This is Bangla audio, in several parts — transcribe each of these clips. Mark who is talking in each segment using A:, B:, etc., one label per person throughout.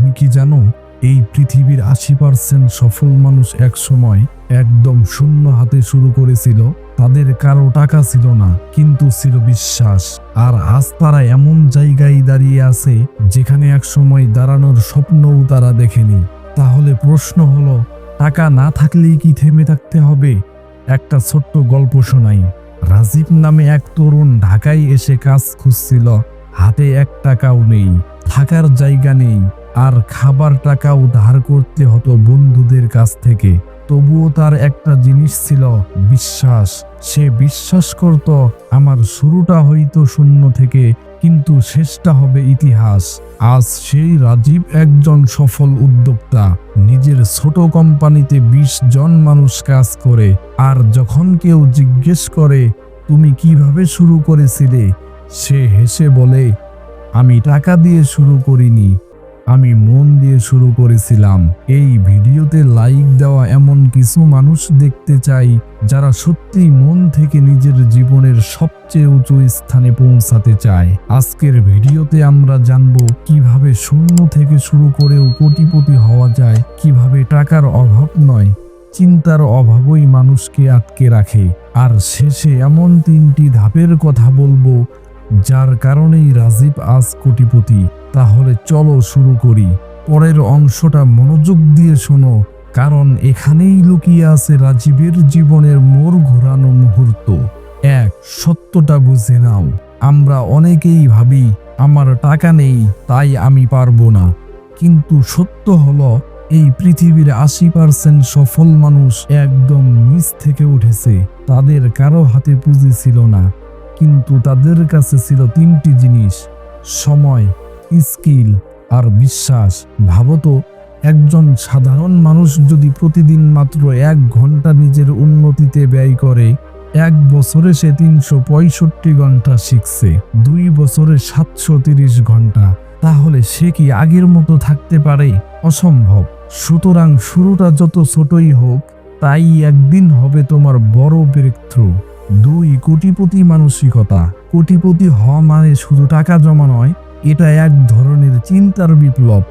A: তুমি কি জানো, এই পৃথিবীর আশি পার্সেন্ট সফল মানুষ এক সময় একদম শূন্য হাতে শুরু করেছিল। তাদের কারও টাকা ছিল না, কিন্তু ছিল বিশ্বাস। আর আজ তারা এমন জায়গায় দাঁড়িয়ে আছে, যেখানে এক সময় দাঁড়ানোর স্বপ্নও তারা দেখেনি। তাহলে প্রশ্ন হলো, টাকা না থাকলেই কি থেমে থাকতে হবে? একটা ছোট্ট গল্প শোনাই। রাজীব নামে এক তরুণ ঢাকায় এসে কাজ খুঁজছিল, হাতে এক টাকাও নেই, থাকার জায়গা নেই। আর খাবার টাকাও ধার করতে হতো বন্ধুদের কাছ থেকে। তবুও তার একটা জিনিস ছিল বিশ্বাস। সে বিশ্বাস করত, আমার শুরুটা হয়তো শূন্য থেকে, কিন্তু শেষটা হবে ইতিহাস। আজ সেই রাজীব একজন সফল উদ্যোক্তা। নিজের ছোট কোম্পানিতে বিশ জন মানুষ কাজ করে, আর যখন কেউ জিজ্ঞেস করে, তুমি কীভাবে শুরু করেছিলে? সে হেসে বলে, আমি টাকা দিয়ে শুরু করিনি। আমি মন দিয়ে শুরু করেছিলাম। এই ভিডিওতে লাইক দেওয়া এমন কিছু মানুষ দেখতে চাই, যারা সত্যি মন থেকে নিজের জীবনের সবচেয়ে উঁচু স্থানে পৌঁছাতে চায়। আজকের ভিডিওতে আমরা জানব কীভাবে শূন্য থেকে শুরু করেও কোটিপতি হওয়া যায়, কীভাবে টাকার অভাব নয়, চিন্তার অভাবই মানুষকে আটকে রাখে। আর শেষে এমন তিনটি ধাপের কথা বলব, যার কারণেই রাজীব আজ কোটিপতি। তাহলে চলো শুরু করি। পরের অংশটা মনোযোগ দিয়ে শোনো, কারণ এখানেই লুকিয়ে আছে রাজীবের জীবনের মোর ঘোরানো মুহূর্ত। এক, সত্যটা বুঝে নাও। আমরা অনেকেই ভাবি, আমার টাকা নেই, তাই আমি পারব না। কিন্তু সত্য হলো, এই পৃথিবীর আশি পার্সেন্ট সফল মানুষ একদম নিচ থেকে উঠেছে। তাদের কারও হাতে পুঁজি ছিল না, কিন্তু তাদের কাছে ছিল তিনটি জিনিস, সময় স্কিল আর বিশ্বাস। ভাবত, একজন সাধারণ মানুষ যদি প্রতিদিন মাত্র এক ঘণ্টা নিজের উন্নতিতে ব্যয় করে, এক বছরে সে তিনশো পঁয়ষট্টি ঘণ্টা শিখছে, দুই বছরে সাতশো তিরিশ ঘণ্টা। তাহলে সে কি আগের মতো থাকতে পারে? অসম্ভব। সুতরাং শুরুটা যত ছোটই হোক, তাই একদিন হবে তোমার বড় ব্রেক থ্রু দুই কোটিপতি মানসিকতা। কোটিপতি হওয়া মানে শুধু টাকা জমা নয় এটা এক ধরনের চিন্তার বিপ্লব।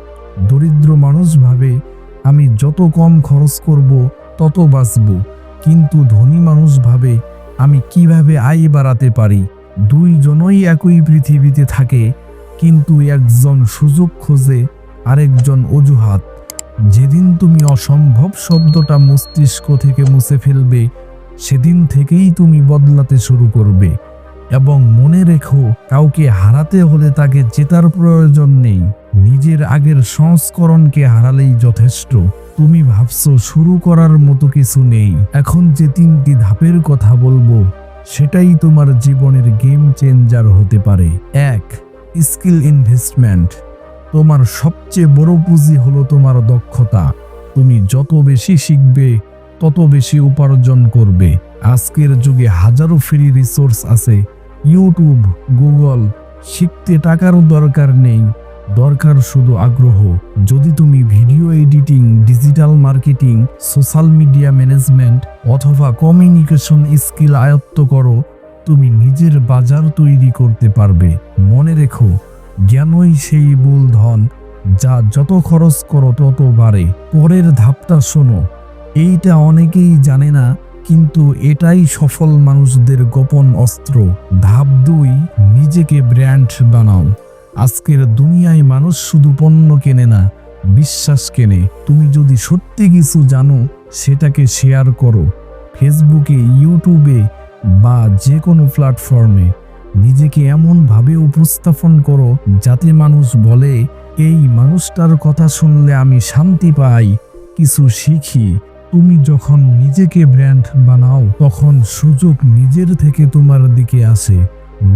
A: দরিদ্র মানুষ ভাবে, আমি যত কম খরচ করব, তত বাঁচব। কিন্তু ধনী মানুষ ভাবে, আমি কীভাবে আয় বাড়াতে পারি? দুইজনই একই পৃথিবীতে থাকে, কিন্তু একজন সুযোগ খোঁজে, আরেকজন অজুহাত। যেদিন তুমি অসম্ভব শব্দটা মস্তিষ্ক থেকে মুছে ফেলবে, সেদিন থেকেই তুমি বদলাতে শুরু করবে। এবং মনে রেখো, কাউকে হারাতে হলে তাকে জেতার প্রয়োজন নেই। নিজের আগের সংস্করণকে হারালেই যথেষ্ট। তুমি ভাবছ শুরু করার মতো কিছু নেই। এখন যে তিনটি ধাপের কথা বলব, সেটাই তোমার জীবনের গেম চেঞ্জার হতে পারে। এক স্কিল ইনভেস্টমেন্ট তোমার সবচেয়ে বড় পুঁজি হলো তোমার দক্ষতা। তুমি যত বেশি শিখবে, তত বেশি উপার্জন করবে। আজকের যুগে হাজারো ফ্রি রিসোর্স আছে। ইউটিউব, গুগল, শিখতে টাকারও দরকার নেই। দরকার শুধু আগ্রহ। যদি তুমি video editing, digital marketing, social media management অথবা কমিউনিকেশন স্কিল আয়ত্ত করো, তুমি নিজের বাজার তৈরি করতে পারবে। মনে রেখো, জ্ঞানই সেই মূলধন যা যত খরচ করো তত বাড়ে। পরের ধাপটা শোনো। এইটা অনেকেই জানে না কিন্তু এটাই সফল মানুষদের গোপন অস্ত্র। ধাপ দুই, নিজেকে ব্র্যান্ড বানাও। আজকের দুনিয়ায় মানুষ শুধু পণ্য কেনে না, বিশ্বাস কেনে। তুমি যদি সত্যি কিছু জানো, সেটাকে শেয়ার করো। ফেসবুকে, ইউটিউবে বা যে কোনো প্ল্যাটফর্মে। নিজেকে এমনভাবে উপস্থাপন করো, যাতে মানুষ বলে, এই মানুষটার কথা শুনলে আমি শান্তি পাই, কিছু শিখি। তুমি যখন নিজেকে ব্র্যান্ড বানাও, তখন সুযোগ নিজের থেকে তোমার দিকে আসে।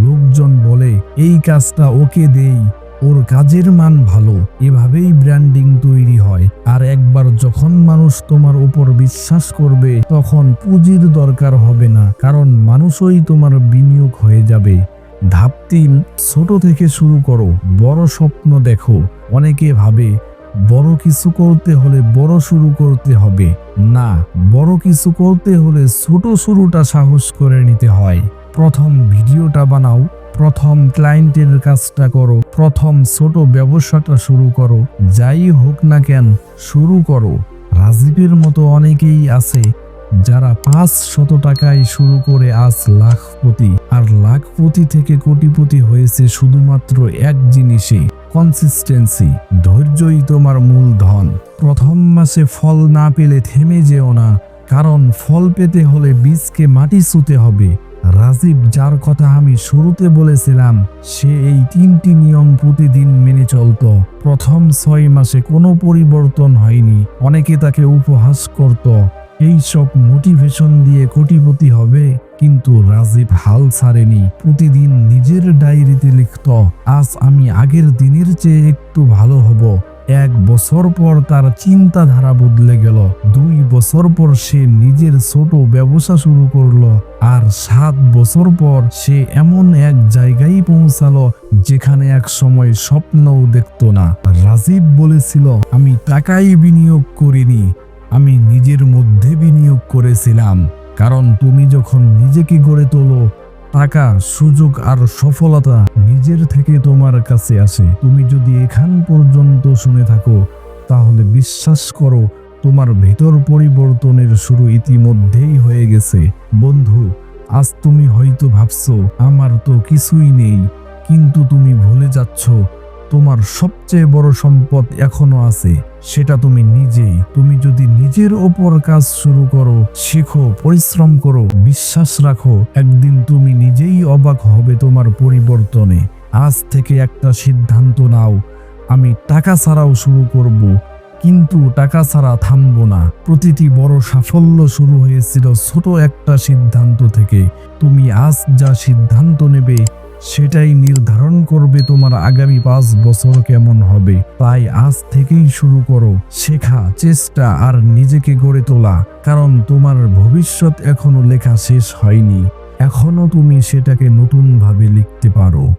A: লোকজন বলে, এই কাজটা ওকে দেই, ওর কাজের মান ভালো। এভাবেই ব্র্যান্ডিং তৈরি হয়। আর একবার যখন মানুষ তোমার উপর বিশ্বাস করবে, তখন পুঁজির দরকার হবে না, কারণ মানুষই তোমার বিনিয়োগ হয়ে যাবে। ধাপ তিন ছোট থেকে শুরু করো, বড় স্বপ্ন দেখো। অনেকে ভাবে বড় কিছু করতে হলে বড় শুরু করতে হবে। না, বড় কিছু করতে হলে ছোট শুরুটা সাহস করে নিতে হয়। প্রথম ভিডিওটা বানাও, প্রথম ক্লায়েন্টের কাজটা করো, প্রথম ছোট ব্যবসাটা শুরু করো, যাই হোক না কেন, শুরু করো। রাজীবের মতো অনেকেই আছে, যারা পাঁচ শত টাকায় শুরু করে আজ লাখপতি, আর লাখপতি থেকে কোটিপতি হয়েছে শুধুমাত্র এক জিনিসে। কনসিস্টেন্সি ধৈর্যই তোমার মূলধন প্রথম মাসে ফল না পেলে থেমে যেও না, কারণ ফল পেতে হলে বীজকে মাটি ছুতে হবে। রাজীব, যার কথা আমি শুরুতে বলেছিলাম, সে এই তিনটি নিয়ম প্রতিদিন মেনে চলত। প্রথম ছয় মাসে কোনো পরিবর্তন হয়নি, অনেকে তাকে উপহাস করত। এই সব মোটিভেশন দিয়ে কোটিপতি হবে, কিন্তু রাজীব হাল ছাড়েনি। প্রতিদিন নিজের ডায়েরিতে লিখত, আজ আমি আগের দিনের চেয়ে একটু ভালো হব। এক বছর পর তার চিন্তাধারা বদলে গেল। দুই বছর পর সে নিজের ছোট ব্যবসা শুরু করল, আর সাত বছর পর সে এমন এক জায়গায় পৌঁছালো, যেখানে এক সময় স্বপ্নও দেখতো না। রাজীব বলেছিল, আমি টাকাই বিনিয়োগ করিনি, আমি নিজের মধ্যে করেছিলাম। কারণ তুমি যখন নিজেকে গড়ে তোলো, টাকা, সুযোগ আর সফলতা নিজের থেকে তোমার কাছে আসে। তুমি যদি এখান পর্যন্ত শুনে থাকো, তাহলে বিশ্বাস করো, তোমার ভেতর পরিবর্তনের শুরু ইতিমধ্যেই হয়ে গেছে। বন্ধু, আজ তুমি হয়তো ভাবছ, আমার তো কিছুই নেই। কিন্তু তুমি ভুলে যাচ্ছ তোমার সবচেয়ে বড় সম্পদ এখনও আছে। সেটা তুমি নিজেই। তুমি যদি নিজের ওপর কাজ শুরু করো, শেখো, পরিশ্রম করো, বিশ্বাস রাখো, একদিন তুমি নিজেই অবাক হবে তোমার পরিবর্তনে। আজ থেকে একটা সিদ্ধান্ত নাও, আমি টাকা ছাড়াও শুরু করব, কিন্তু টাকা ছাড়া থামবো না। প্রতিটি বড় সাফল্য শুরু হয়েছিল ছোট একটা সিদ্ধান্ত থেকে। তুমি আজ যা সিদ্ধান্ত নেবে সেটাই নির্ধারণ করবে তোমার আগামী পাঁচ বছর কেমন হবে। তাই আজ থেকেই শুরু করো। শেখা, চেষ্টা আর নিজেকে গড়ে তোলা। কারণ তোমার ভবিষ্যৎ এখনও লেখা শেষ হয়নি। এখনও তুমি সেটাকে নতুনভাবে লিখতে পারো।